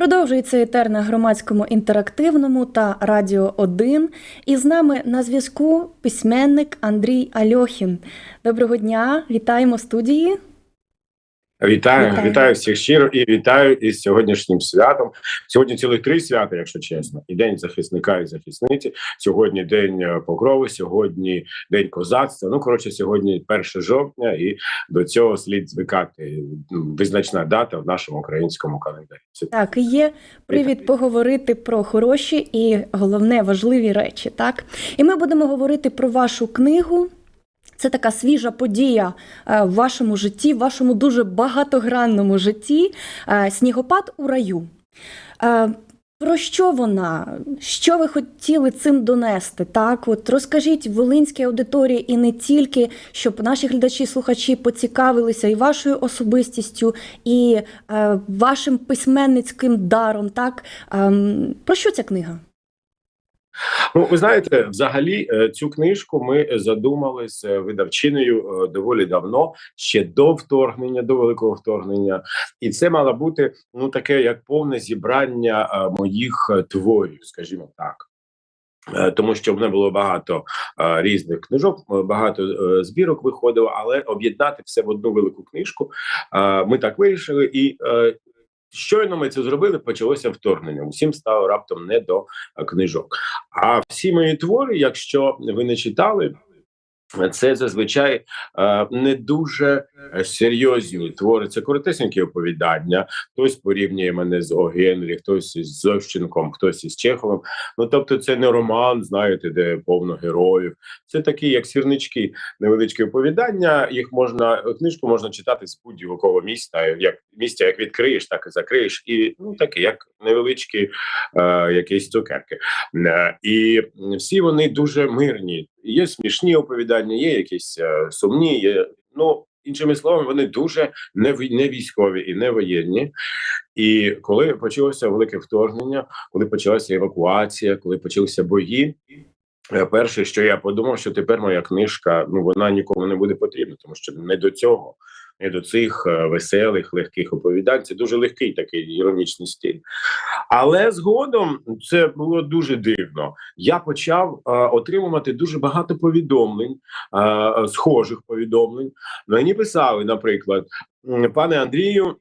Продовжується етер на громадському інтерактивному та Радіо 1. І з нами на зв'язку письменник Андрій Альохін. Доброго дня, вітаємо студії. Вітаю, Вітаю. вітаю, всіх щиро і вітаю із сьогоднішнім святом. Сьогодні цілих три свята, якщо чесно. І день захисника і захисниці. Сьогодні день е, покрови, сьогодні день козацтва. Ну коротше, сьогодні 1 жовтня, і до цього слід звикати. Ну, Визначна дата в нашому українському календарі. Так, і є привід поговорити про хороші і головне важливі речі. Так, і ми будемо говорити про вашу книгу. Це така свіжа подія е, в вашому житті, в вашому дуже багатогранному житті. е, Снігопад у раю. Е, Про що вона? Що ви хотіли цим донести? Так, от розкажіть волинській аудиторії і не тільки, щоб наші глядачі, слухачі поцікавилися і вашою особистістю, і е, вашим письменницьким даром. Так, Ем, про що ця книга? Ну, ви знаєте, взагалі е, цю книжку ми задумали з е, видавчиною е, доволі давно, ще до вторгнення, до великого вторгнення, і це мало бути ну таке як повне зібрання моїх творів, скажімо так. Тому що в мене було багато різних книжок, багато збірок виходило, але об'єднати все в одну велику книжку. ми так вирішили, і щойно ми це зробили, почалося вторгнення. Усім стало раптом не до е, книжок. А всі мої твори, якщо ви не читали, це зазвичай е, не дуже е, серйозні твори. Це коротесенькі оповідання. Хтось порівнює мене з О. Генрі, хтось із Зощенком, хтось із Чеховим. Ну тобто, це не роман, знаєте, де повно героїв. Це такі, як сірнички, невеличкі оповідання. Їх можна книжку можна читати з будь-якого міста. Як місця, як відкриєш, так і закриєш, і ну такі, як невеличкі е, якісь цукерки. Е, І всі вони дуже мирні. Є смішні оповідання, є якісь е, сумні. Є ну іншими словами, вони дуже не вій- не військові і не воєнні. І коли почалося велике вторгнення, коли почалася евакуація, коли почалися бої. е, Перше, що я подумав, що тепер моя книжка ну вона нікому не буде потрібна, тому що не до цього, не до цих е, веселих, легких оповідань. Це дуже легкий такий іронічний стиль. Але згодом це було дуже дивно. Я почав е, отримувати дуже багато повідомлень, е, схожих повідомлень. Мені писали, наприклад, пане Андрію.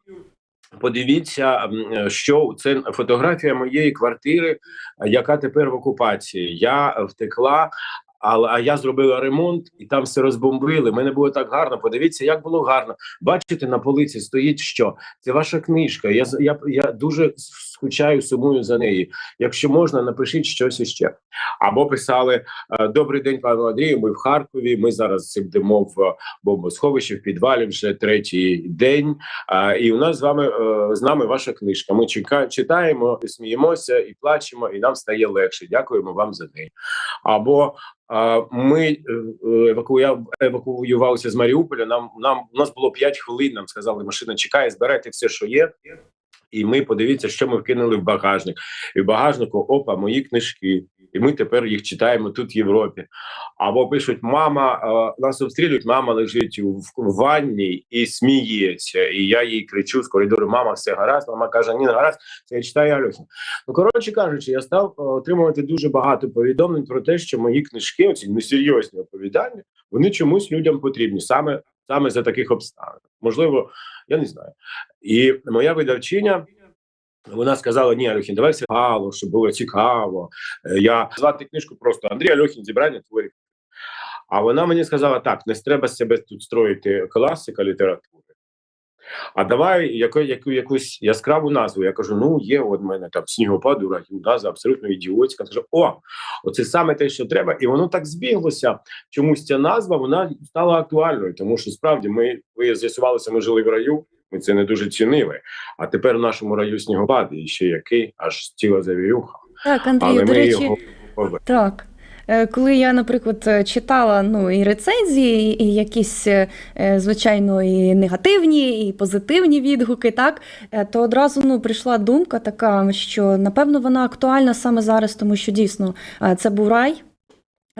Подивіться, що це фотографія моєї квартири, яка тепер в окупації. Я втекла, але а я зробила ремонт і там все розбомбили. Мене було так гарно. Подивіться, як було гарно. Бачите, на полиці стоїть що? Це ваша книжка. Я я, я дуже скучаю, сумую за неї. Якщо можна, напишіть щось іще. Або писали е, Добрий день, пане Андрію. Ми в Харкові. Ми зараз сидимо в е, бомбосховищі в підвалі вже третій день. І у нас з вами е, з нами ваша книжка. Ми читаємо, сміємося і плачемо, і нам стає легше. Дякуємо вам за неї. Або ми е, евакуювалися з Маріуполя. Нам нам у нас було 5 хвилин. Нам сказали, машина чекає, збирайте все, що є. І ми подивіться, що ми вкинули в багажник. І в багажнику опа, мої книжки. І ми тепер їх читаємо тут в Європі. Або пишуть: мама, е, нас обстрілюють, мама лежить в ванні і сміється. І я їй кричу з коридору: Мама, все гаразд. Мама каже: Ні, не гаразд, це я читаю Альохін. Ну коротше кажучи, я став е, отримувати дуже багато повідомлень про те, що мої книжки, оці несерйозні оповідання, вони чомусь людям потрібні саме саме за таких обставин. Можливо, я не знаю. І моя видавчиня. Вона сказала: Ні, Альохін, давай все гало, щоб було цікаво. Е, Я звати книжку просто Андрій Альохін, зібрання творів. А вона мені сказала: так, не треба себе тут строїти класика літератури. А давай яку, яку, якусь яскраву назву. Я кажу: ну, є от мене там снігопад, у раю, абсолютно ідіотська. Кажу, о, оце саме те, що треба. І воно так збіглося. Чомусь ця назва вона стала актуальною, тому що справді ми ви з'ясувалося, ми жили в раю. Ми це не дуже цінили. А тепер в нашому раю снігопад, і ще який, аж ціла завірюха. Так, Андрію, Але до ми речі, його. Так. Е, Коли я, наприклад, е, читала ну, і рецензії, і якісь, е, звичайно, і негативні, і позитивні відгуки, так, то одразу ну, прийшла думка така, що напевно вона актуальна саме зараз, тому що дійсно це був рай.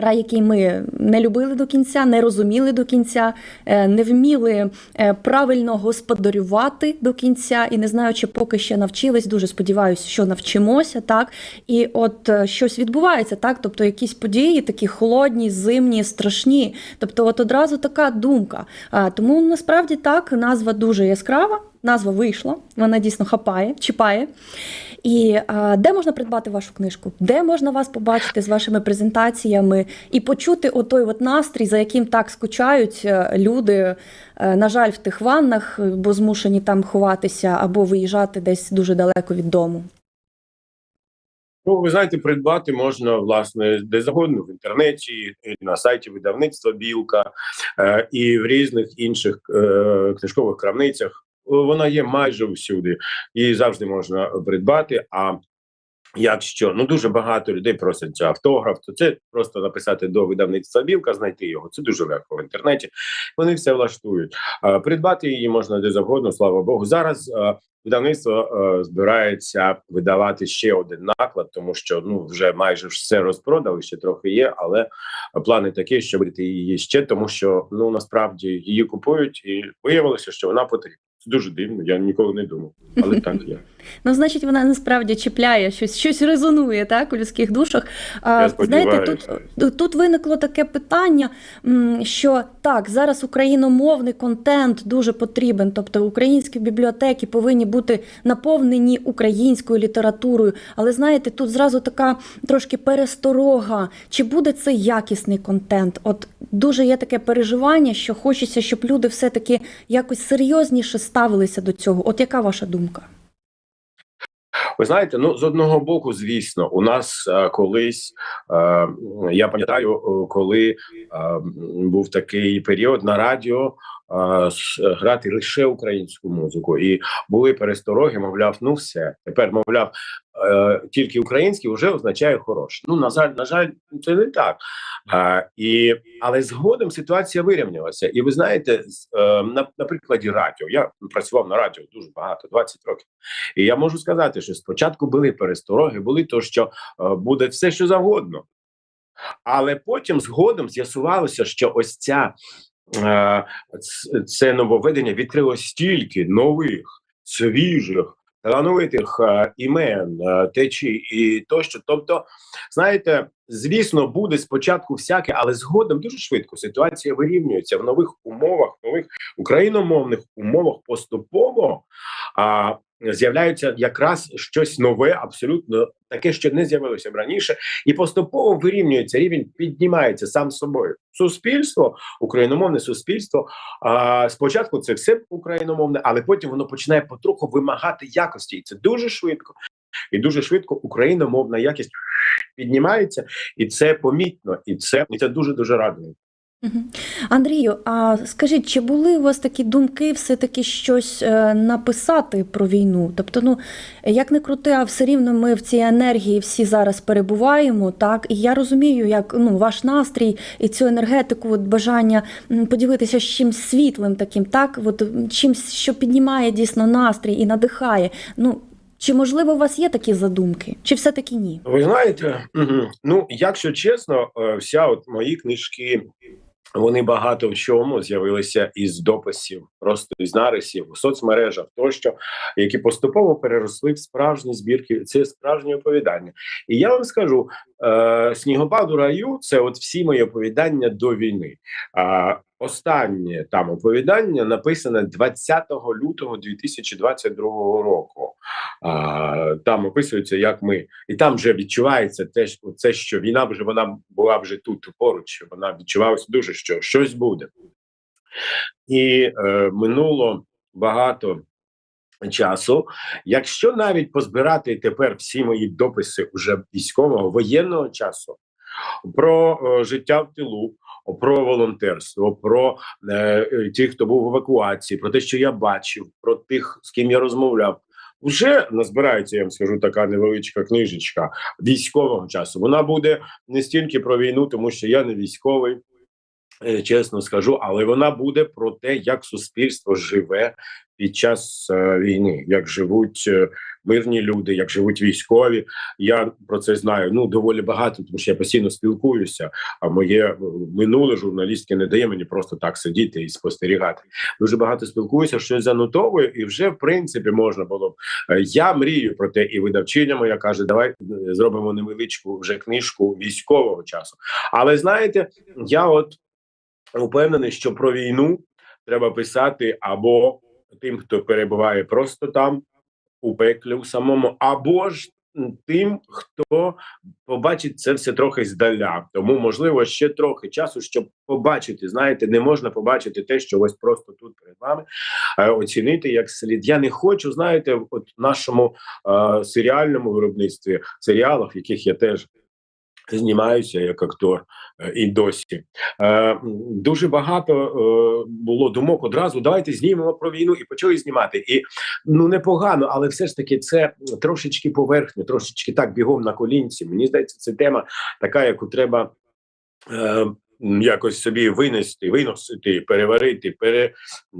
Рай, який ми не любили до кінця, не розуміли до кінця, е, не вміли е, правильно господарювати до кінця, і не знаю, чи поки ще навчились. Дуже сподіваюся, що навчимося, так і от е, щось відбувається, так. Тобто, якісь події такі холодні, зимні, страшні. Тобто, от одразу така думка. Тому насправді так назва дуже яскрава. Назва вийшла, вона дійсно хапає, чіпає. І а, де можна придбати вашу книжку? Де можна вас побачити з вашими презентаціями і почути отой от настрій, за яким так скучають е, люди, е, на жаль, в тих ваннах, бо змушені там ховатися або виїжджати десь дуже далеко від дому? Ну, ви знаєте, придбати можна власне де завгодно в інтернеті, на сайті видавництва Білка е, і в різних інших е, книжкових крамницях. Вона є майже усюди, і завжди можна придбати. А якщо ну дуже багато людей просять автограф, то це просто написати до видавництва Білка, знайти його. Це дуже легко в інтернеті. Вони все влаштують. Е, придбати її можна де завгодно, слава Богу. Зараз е, Видавництво е, збирається видавати ще один наклад, тому що ну вже майже все розпродали, ще трохи є, але плани такі, що видати її ще, тому що ну насправді її купують, і виявилося, що вона потрібна. Це дуже дивно. Я ніколи не думав, але так є. Ну, значить, вона насправді чіпляє щось, щось резонує так у людських душах. А, Я знаєте, тут, тут виникло таке питання, що так, зараз україномовний контент дуже потрібен, тобто українські бібліотеки повинні бути наповнені українською літературою. Але знаєте, тут зразу така трошки пересторога. Чи буде це якісний контент? От дуже є таке переживання, що хочеться, щоб люди все-таки якось серйозніше ставилися до цього. От яка ваша думка? Ви знаєте, ну з одного боку, звісно, у нас е, колись е, я пам'ятаю, е, коли е, був такий період на радіо. е, Грати лише українську музику, і були перестороги, мовляв, ну все тепер, мовляв, е, тільки український вже означає хороше. Ну на жаль, на жаль, це не так. Е, і але згодом ситуація вирівнялася. І ви знаєте, з, е, на, на прикладі радіо я працював на радіо дуже багато, 20 років. І я можу сказати, що спочатку були перестороги, були то, що е, буде все, що завгодно. Але потім згодом з'ясувалося, що ось ця е, це нововведення відкрило стільки нових, свіжих, талановитих е, імен, е, течій і тощо. Тобто, знаєте, звісно, буде спочатку всяке, але згодом дуже швидко ситуація вирівнюється в нових умовах, нових україномовних умовах поступово. А з'являється якраз щось нове, абсолютно таке, що не з'явилося б раніше, і поступово вирівнюється рівень, піднімається сам собою. Суспільство, україномовне суспільство. А спочатку це все україномовне, але потім воно починає потроху вимагати якості, і це дуже швидко. І дуже швидко україномовна якість піднімається, і це помітно, і це і це дуже дуже радує. Андрію, а скажіть, чи були у вас такі думки все-таки щось е, написати про війну? Тобто, ну як не крути, а все рівно ми в цій енергії всі зараз перебуваємо, так? І я розумію, як ну ваш настрій і цю енергетику, от бажання поділитися з чимсь світлим таким, так, от чимсь, що піднімає дійсно настрій і надихає. Ну чи можливо у вас є такі задумки, чи все-таки ні? Ви знаєте, ну якщо чесно, е, вся от мої книжки. Вони багато в чому з'явилися із дописів, просто із нарисів у соцмережах, тощо, які поступово переросли в справжні збірки. Це справжні оповідання. І я вам скажу: е, снігопад у раю це от всі мої оповідання до війни. А останнє там оповідання написане 20 лютого 2022 року. А, там описується, як ми, і там вже відчувається те, це, що війна вже вона була вже тут поруч. Вона відчувалася дуже, що щось буде. І е, минуло багато часу. Якщо навіть позбирати тепер всі мої дописи уже військового воєнного часу про е, життя в тилу, про волонтерство, про е, е, тих, хто був в евакуації, про те, що я бачив, про тих, з ким я розмовляв. Вже назбирається, я вам скажу, така невеличка книжечка військового часу. Вона буде не стільки про війну, тому що я не військовий, е, чесно скажу, але вона буде про те, як суспільство живе під час е, війни, як живуть е, мирні люди, як живуть військові. Я про це знаю ну доволі багато, тому що я постійно спілкуюся. А моє е, минуле журналістське не дає мені просто так сидіти і спостерігати. Дуже багато спілкуюся, щось занотовую, і вже в принципі можна було б. Я мрію про те, і видавчиня моя каже, давай зробимо невеличку вже книжку військового часу. Але знаєте, я от упевнений, що про війну треба писати або тим, хто перебуває просто там у пеклі у самому, або ж тим, хто побачить це все трохи здаля. Тому можливо ще трохи часу, щоб побачити. Знаєте, не можна побачити те, що ось просто тут перед вами е, оцінити як слід. Я не хочу, знаєте, в нашому е, серіальному виробництві, серіалах, яких я теж. Знімаюся як актор е, і досі е, дуже багато е, було думок одразу. Давайте знімемо про війну і почали знімати. І ну непогано, але все ж таки це трошечки поверхня, трошечки так бігом на колінці. Мені здається, це тема така, яку треба. Якось собі винести, виносити, переварити, пере,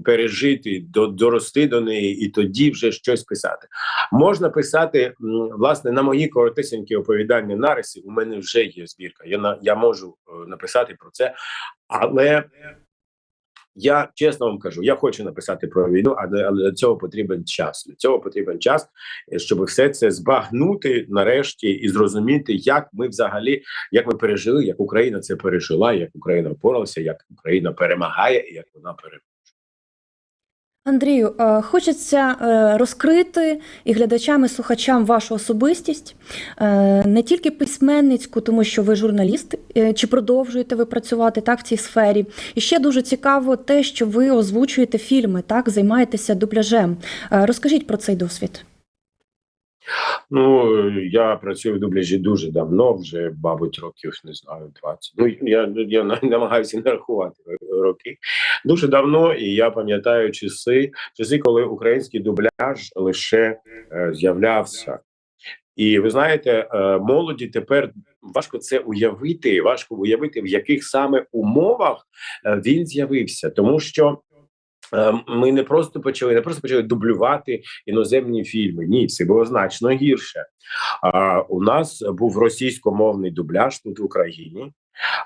пережити, до, дорости до неї, і тоді вже щось писати. Можна писати власне на мої коротесенькі оповідання нариси. У мене вже є збірка. Я на я можу е, написати про це, але я чесно вам кажу, я хочу написати про війну, але, але для цього потрібен час. Для цього потрібен час, е, щоб все це збагнути нарешті і зрозуміти, як ми взагалі як ми пережили, як Україна це пережила, як Україна впоралася, як Україна перемагає і як вона перемагає. Андрію, е, хочеться е, розкрити і глядачам, і слухачам вашу особистість, е, не тільки письменницьку, тому що ви журналіст, чи продовжуєте ви працювати так в цій сфері. І ще дуже цікаво те, що ви озвучуєте фільми, так займаєтеся дубляжем. Розкажіть про цей досвід. Ну я працюю в дубляжі дуже давно, вже мабуть, років не знаю, 20. Ну я, я на- намагаюся не рахувати роки. Дуже давно, і я пам'ятаю часи, часи, коли український дубляж лише е, з'являвся. І ви знаєте, е, молоді тепер важко це уявити. Важко уявити, в яких саме умовах е, він з'явився, тому що. Е, Ми не просто почали, не просто почали дублювати іноземні фільми. Ні, це було значно гірше. А у нас був російськомовний дубляж тут в Україні,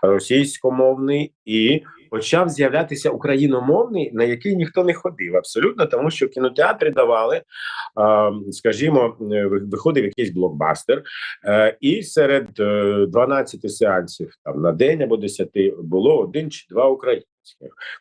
російськомовний і почав з'являтися україномовний, на який ніхто не ходив. Абсолютно, тому що кінотеатри давали, скажімо, е, виходив якийсь блокбастер, е, і серед е, 12 сеансів там на день або 10 було один чи два українських.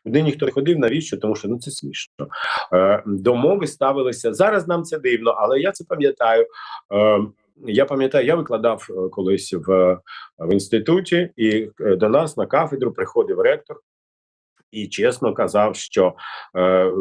Куди ніхто не ходив, навіщо? Тому що ну це смішно. Е, до мови ставилися зараз. Нам це дивно, але я це пам'ятаю. Е, я пам'ятаю, я викладав е, колись в, в інституті, і е, до нас на кафедру приходив ректор. І чесно казав, що е,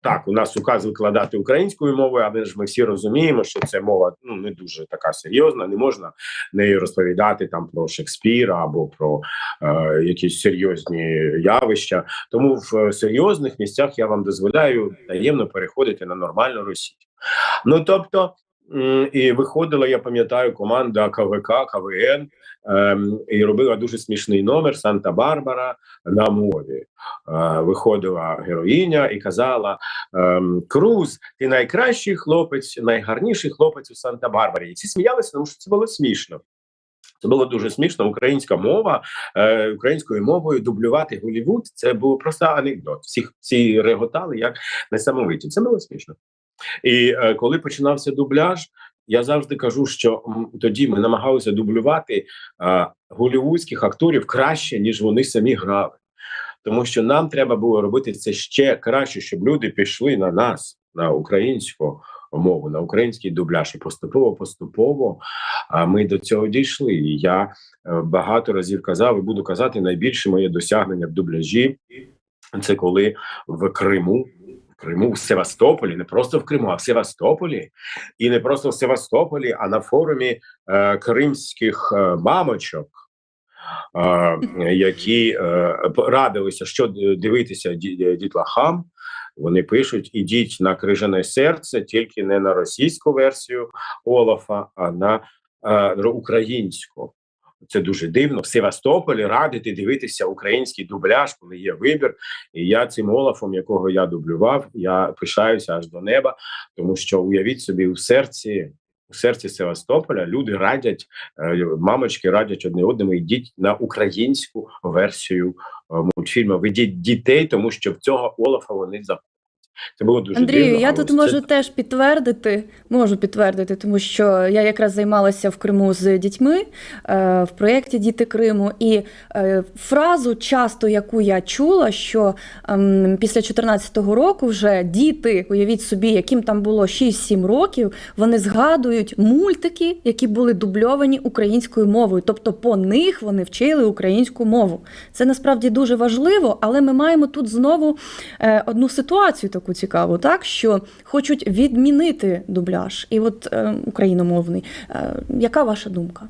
так, у нас указ викладати українською мовою, але ж ми всі розуміємо, що це мова ну не дуже така серйозна. Не можна нею розповідати там про Шекспіра або про е, якісь серйозні явища. Тому в е, серйозних місцях я вам дозволяю таємно переходити на нормальну російську. Ну тобто, і виходила, я пам'ятаю, команда КВК, КВН. Ем, і робила дуже смішний номер Санта-Барбара на мові. Е, виходила героїня і казала: ем, Круз, ти найкращий хлопець, найгарніший хлопець у Санта-Барбарі. І всі сміялися, тому що це було смішно. Це було дуже смішно. Українська мова е, українською мовою дублювати Голівуд. Це був просто анекдот. Всі, всі реготали як несамовиті. Це було смішно. І е, коли починався дубляж, я завжди кажу, що тоді ми намагалися дублювати е, голівудських акторів краще, ніж вони самі грали. Тому що нам треба було робити це ще краще, щоб люди пішли на нас, на українську мову, на український дубляж. І поступово, поступово а ми до цього дійшли. І я е, багато разів казав і буду казати, найбільше моє досягнення в дубляжі це коли в Криму. Криму в Севастополі, не просто в Криму, а в Севастополі, і не просто в Севастополі, а на форумі е, кримських е, мамочок, е, які е, радилися, що дивитися ді- дітлахам. Вони пишуть: ідіть на крижане серце, тільки не на російську версію Олафа, а на е, українську. Це дуже дивно. В Севастополі радити дивитися український дубляж, коли є вибір. І я цим Олафом, якого я дублював, я пишаюся аж до неба, тому що уявіть собі у серці. У серці Севастополя люди радять, е, мамочки радять одне одному, йдіть на українську версію е, мультфільму. Ведіть дітей, тому що в цього Олафа вони заходять. Це було дуже Андрію, дивно, я тут це- можу теж підтвердити, можу підтвердити, тому що я якраз займалася в Криму з дітьми е, в проєкті Діти Криму. І е, фразу часто, яку я чула, що ем, після 2014 року вже діти, уявіть собі, яким там було 6-7 років, вони згадують мультики, які були дубльовані українською мовою. Тобто по них вони вчили українську мову. Це насправді дуже важливо, але ми маємо тут знову е, одну ситуацію таку цікаву, так що хочуть відмінити дубляж, і от е, україномовний. Е, яка ваша думка?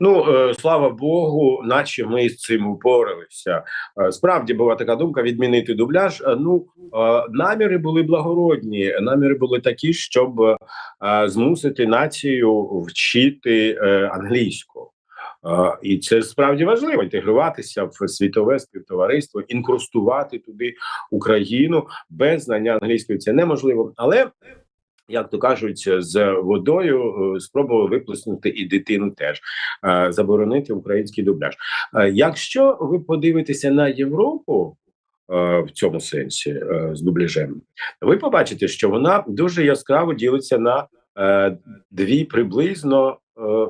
Ну е, слава Богу, наче ми з цим упоралися. Е, Справді була така думка відмінити дубляж. Е, Ну наміри були благородні. Наміри були такі, щоб змусити націю вчити англійську. І це справді важливо інтегруватися в світове співтовариство, інкрустувати туди Україну без знання англійської. Це неможливо, але як то кажуть, з водою е, спробували виплеснути і дитину теж е, заборонити український дубляж. Е, Якщо ви подивитеся на Європу в цьому сенсі з дубляжем, ви побачите, що вона дуже яскраво ділиться на дві приблизно,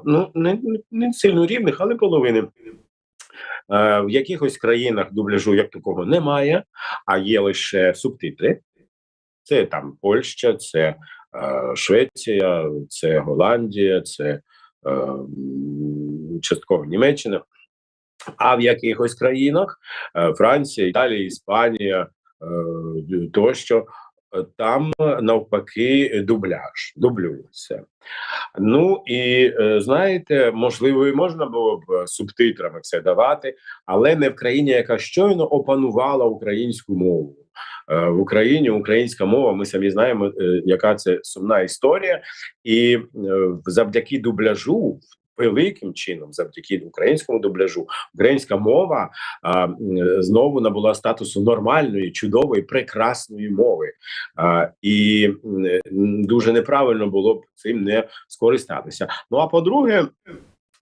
ну не, не сильно рівних, але половини. Е, В якихось країнах дубляжу як такого немає, а є лише субтитри. Це там Польща, це е, Швеція, це Голландія, це е, частково Німеччина. А в якихось країнах е, Франція, Італія, Іспанія е, тощо. Е, Там е, навпаки дубляж, дублюється. Ну і е, знаєте, можливо, і можна було б субтитрами все давати, але не в країні, яка щойно опанувала українську мову. В Україні українська мова, ми самі знаємо, яка це сумна історія, і завдяки дубляжу. Великим чином, завдяки українському дубляжу, українська мова а, знову набула статусу нормальної, чудової, прекрасної мови. А, і дуже неправильно було б цим не скористатися. Ну а по-друге,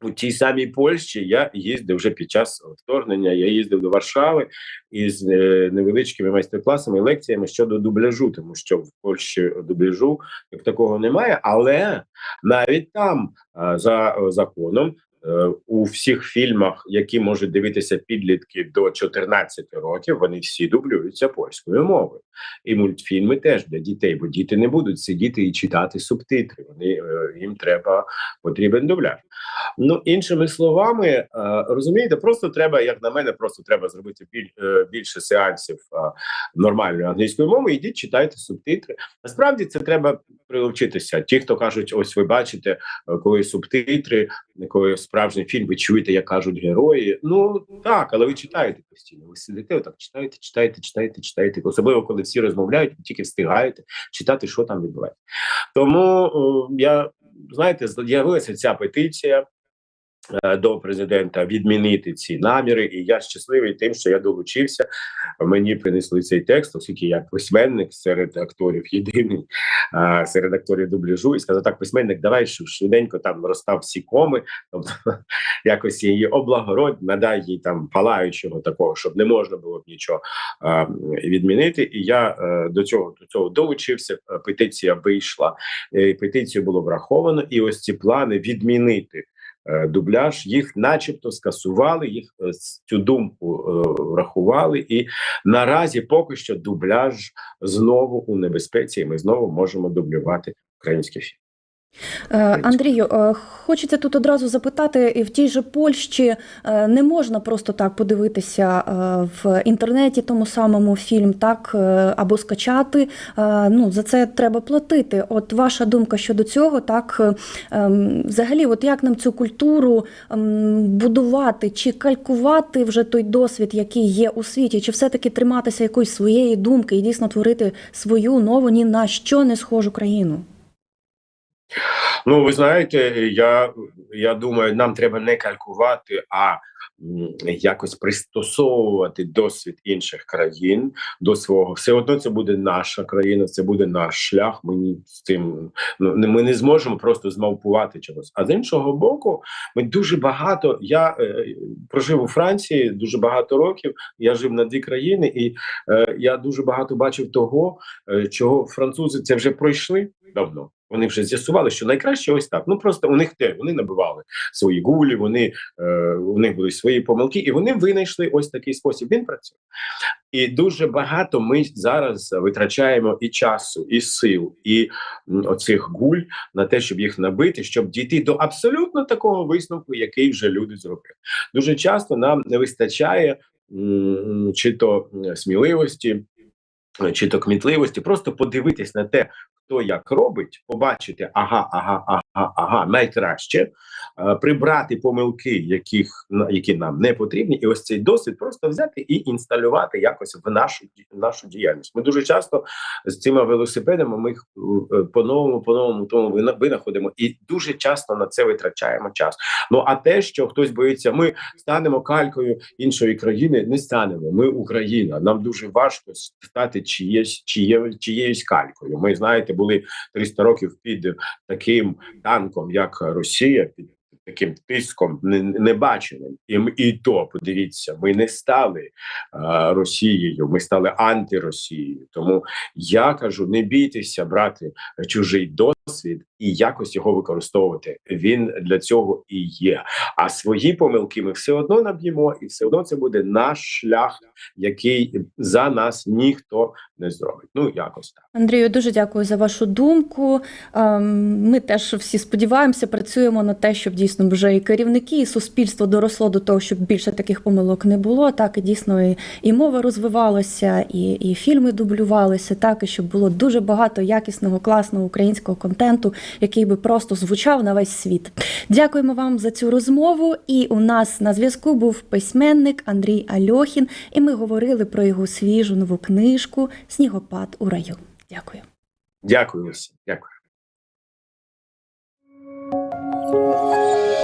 у тій самій Польщі я їздив вже під час вторгнення. Я їздив до Варшави із е, невеличкими майстер-класами, лекціями щодо дубляжу, тому що в Польщі дубляжу як такого немає. Але навіть там за е, законом. Е, У всіх фільмах, які можуть дивитися підлітки до 14 років, вони всі дублюються польською мовою, і мультфільми теж для дітей, бо діти не будуть сидіти і читати субтитри. Вони е, їм треба потрібен дубляж. Ну іншими словами, е, розумієте, просто треба, як на мене, просто треба зробити біль, більше сеансів нормальної англійської мови. Ідіть, читайте субтитри. Насправді це треба прилучитися. Ті, хто кажуть, ось ви бачите, коли субтитри, коли справжній фільм, ви чуєте, як кажуть герої. Ну так, але ви читаєте постійно. Ви сидите, отак читаєте, читаєте, читаєте, читаєте. Особливо коли всі розмовляють, ви тільки встигаєте читати, що там відбувається. Тому о, я знаєте, з'явилася ця петиція е, до президента відмінити ці наміри, і я щасливий тим, що я долучився. Мені принесли цей текст, оскільки я письменник серед акторів єдиний е, серед акторів дубляжу, і сказав: так, письменник, давай швиденько там розстав всі коми, тобто якось її облагородь, надай їй там палаючого такого, щоб не можна було б нічого е, відмінити. І я е, до цього до цього долучився. е, Петиція вийшла, е, петицію було враховано, і ось ці плани відмінити. Е, Дубляж їх, начебто, скасували, їх е, цю думку е, врахували, і наразі поки що дубляж знову у небезпеці, і ми знову можемо дублювати українські фільми. Е, Андрію, е, хочеться тут одразу запитати: в тій же Польщі е, не можна просто так подивитися в інтернеті тому самому фільм, так або скачати. Ну за це треба платити. От ваша думка щодо цього, так ем, взагалі, от як нам цю культуру ем, будувати чи калькувати вже той досвід, який є у світі, чи все-таки триматися якоїсь своєї думки і дійсно творити свою нову ні на що не схожу країну? Ну, ви знаєте, я, я думаю, нам треба не калькувати, а якось пристосовувати досвід інших країн до свого. Все одно це буде наша країна, це буде наш шлях. Ми з цим ну ми не зможемо просто змавпувати чогось. А з іншого боку, ми дуже багато. Я е, прожив у Франції дуже багато років. Я жив на дві країни, і е, я дуже багато бачив того, е, чого французи це вже пройшли давно. Вони вже з'ясували, що найкраще ось так. Ну просто у них те вони набивали свої гулі, вони е, у них були свої помилки, і вони винайшли ось такий спосіб. Він працює. І дуже багато ми зараз витрачаємо і часу, і сил, і оцих гуль на те, щоб їх набити, щоб дійти до абсолютно такого висновку, який вже люди зробили. Дуже часто нам не вистачає чи то сміливості, чи то кмітливості, просто подивитись на те, хто як робить, побачити, ага, ага, ага, ага, найкраще, е, прибрати помилки, яких які нам не потрібні, і ось цей досвід просто взяти і інсталювати якось в нашу в нашу діяльність. Ми дуже часто з цими велосипедами ми їх е, по-новому, по-новому тому винаходимо, і дуже часто на це витрачаємо час. Ну а те, що хтось боїться, ми станемо калькою іншої країни, не станемо. Ми Україна. Нам дуже важко стати чиєсь чиє, чиєюсь калькою. Ми знаєте, були 300 років під таким танком, як Росія, під таким тиском не- небаченим. І, і то подивіться, ми не стали е, Росією, ми стали антиросією. Тому я кажу: не бійтеся брати чужий досвід і якось його використовувати. Він для цього і є. А свої помилки ми все одно наб'ємо, і все одно це буде наш шлях, який за нас ніхто не зробить. Ну якось так. Андрію, дуже дякую за вашу думку. Ем, Ми теж всі сподіваємося, працюємо на те, щоб дійсно вже і керівники, і суспільство доросло до того, щоб більше таких помилок не було. Так і дійсно і, і мова розвивалася, і, і фільми дублювалися, так і щоб було дуже багато якісного, класного українського контенту, який би просто звучав на весь світ. Дякуємо вам за цю розмову. І у нас на зв'язку був письменник Андрій Альохін, і ми говорили про його свіжу нову книжку Снігопад у раю. Дякую. Дякую всім. Дякую.